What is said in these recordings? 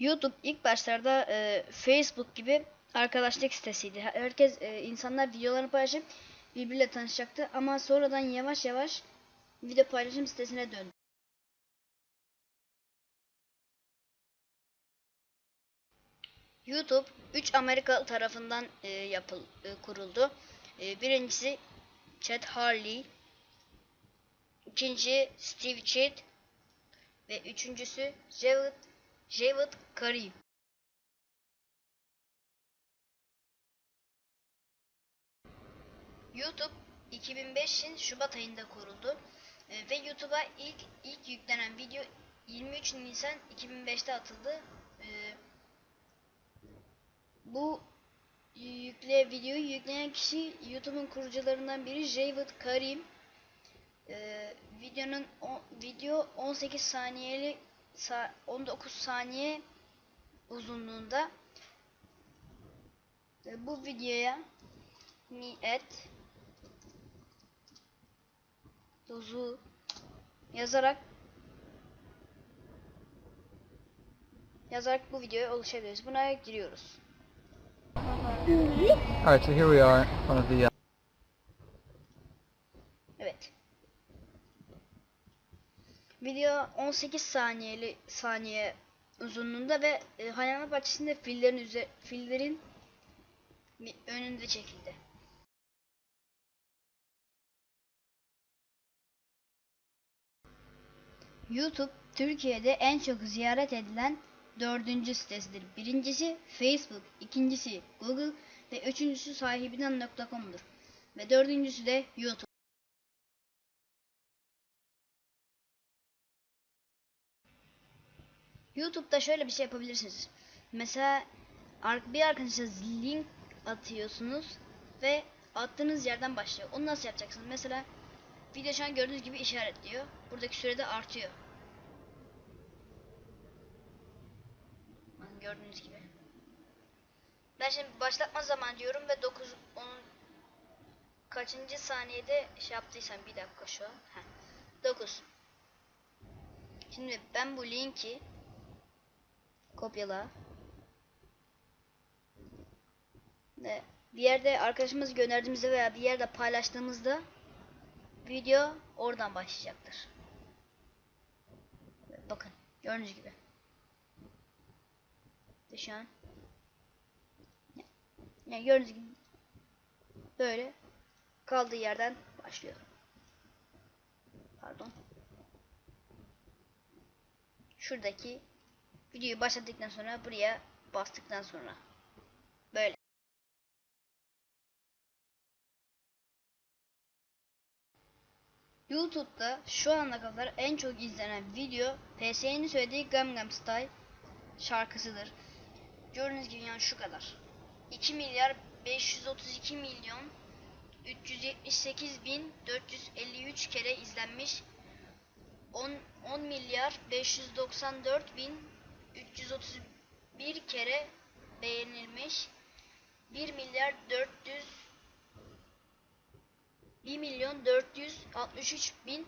YouTube ilk başlarda e, Facebook gibi arkadaşlık sitesiydi. Herkes e, insanlar videolarını paylaşıp birbiriyle tanışacaktı ama sonradan yavaş yavaş video paylaşım sitesine döndü. YouTube 3 Amerika tarafından e, yapıl e, kuruldu. E, birincisi Chad Harley, ikinci Steve Chid ve üçüncüsü Javed Javed Karim. YouTube 2005'in Şubat ayında kuruldu E, ve YouTube'a ilk ilk yüklenen video 23 Nisan 2005'te atıldı. E, bu yükle videoyu yükleyen kişi YouTube'un kurucularından biri Javed Karim. E, videonun video 18 saniyeli sa- 19 saniye uzunluğunda. E, bu videoya mi et dozu yazarak yazarak bu videoya ulaşabiliriz. Buna giriyoruz. Alright, so here we are front of the uh, Video 18 saniyeli saniye uzunluğunda ve e, hayvanat bahçesinde fillerin üze, fillerin önünde çekildi. YouTube Türkiye'de en çok ziyaret edilen dördüncü sitesidir. Birincisi Facebook, ikincisi Google ve üçüncüsü sahibinden.com'dur. Ve dördüncüsü de YouTube. YouTube'da şöyle bir şey yapabilirsiniz. Mesela bir arkadaşınıza link atıyorsunuz ve attığınız yerden başlıyor. Onu nasıl yapacaksınız? Mesela video şu an gördüğünüz gibi işaretliyor. Buradaki sürede artıyor. Gördüğünüz gibi. Ben şimdi başlatma zaman diyorum ve 9 10 kaçıncı saniyede şey yaptıysam bir dakika şu an. Heh. 9. Şimdi ben bu linki kopyala ve bir yerde arkadaşımız gönderdiğimizde veya bir yerde paylaştığımızda video oradan başlayacaktır. Bakın gördüğünüz gibi. Ve Şu an yani gördüğünüz gibi böyle kaldığı yerden başlıyor. Pardon. Şuradaki videoyu başlattıktan sonra buraya bastıktan sonra böyle. YouTube'da şu ana kadar en çok izlenen video PS'nin söylediği Gangnam Style şarkısıdır. Gördüğünüz gibi yani şu kadar. 2 milyar 532 milyon 378 bin 453 kere izlenmiş. 10, 10 milyar 594 bin 331 kere beğenilmiş. 1 milyar 400 1 milyon 463 bin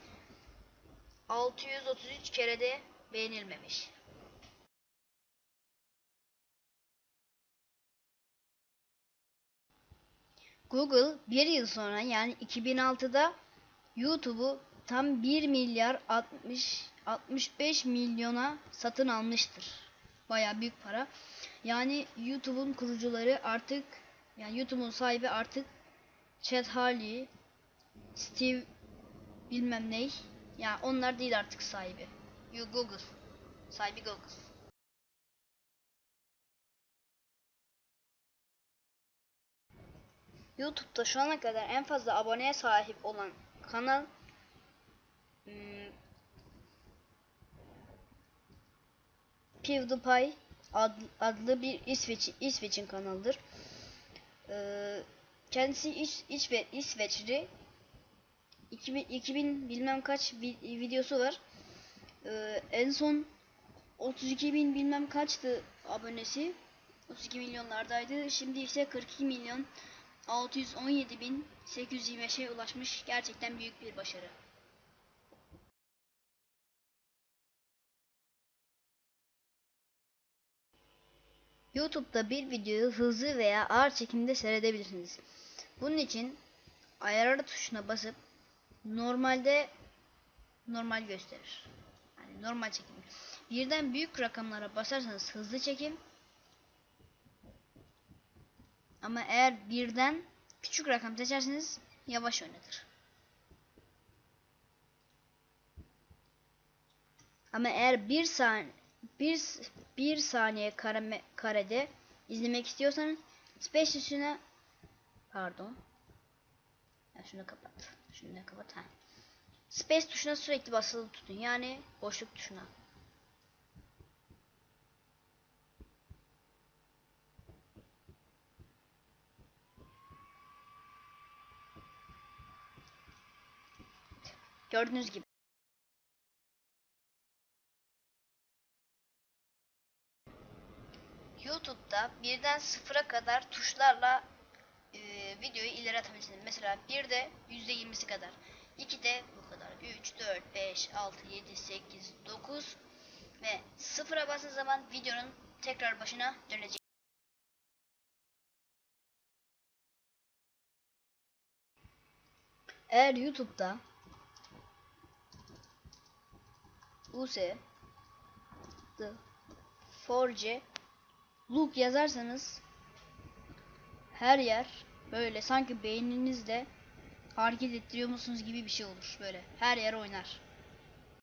633 kere de beğenilmemiş. Google bir yıl sonra yani 2006'da YouTube'u tam 1 milyar 60 65 milyona satın almıştır. Baya büyük para. Yani YouTube'un kurucuları artık yani YouTube'un sahibi artık Chad Hurley, Steve bilmem ne. Yani onlar değil artık sahibi. You Google. Sahibi Google. YouTube'da şu ana kadar en fazla aboneye sahip olan kanal PewDiePie adlı, bir İsveç İsveç'in kanalıdır. Ee, kendisi İs, İsve, İsveçli. 2000, 2000 bilmem kaç vi- videosu var. Ee, en son 32 bin bilmem kaçtı abonesi. 32 milyonlardaydı. Şimdi ise 42 milyon 617.825'e ulaşmış. Gerçekten büyük bir başarı. YouTube'da bir videoyu hızlı veya ağır çekimde seyredebilirsiniz. Bunun için ayarlar tuşuna basıp normalde normal gösterir. Yani normal çekim. Birden büyük rakamlara basarsanız hızlı çekim. Ama eğer birden küçük rakam seçerseniz yavaş oynatır. Ama eğer bir saniye bir, bir saniye kareme, karede izlemek istiyorsanız space tuşuna pardon. Ya şunu kapat şunu da kapat ha. Space tuşuna sürekli basılı tutun yani boşluk tuşuna. Gördüğünüz gibi YouTube'da birden sıfıra kadar tuşlarla e, videoyu ileri atabilirsiniz. Mesela 1'de %20'si kadar. 2'de bu kadar. 3, 4, 5, 6, 7, 8, 9 ve sıfıra bastığınız zaman videonun tekrar başına dönecek. Eğer YouTube'da US The Forge Look yazarsanız her yer böyle sanki beyninizde hareket ettiriyor musunuz gibi bir şey olur. Böyle her yer oynar.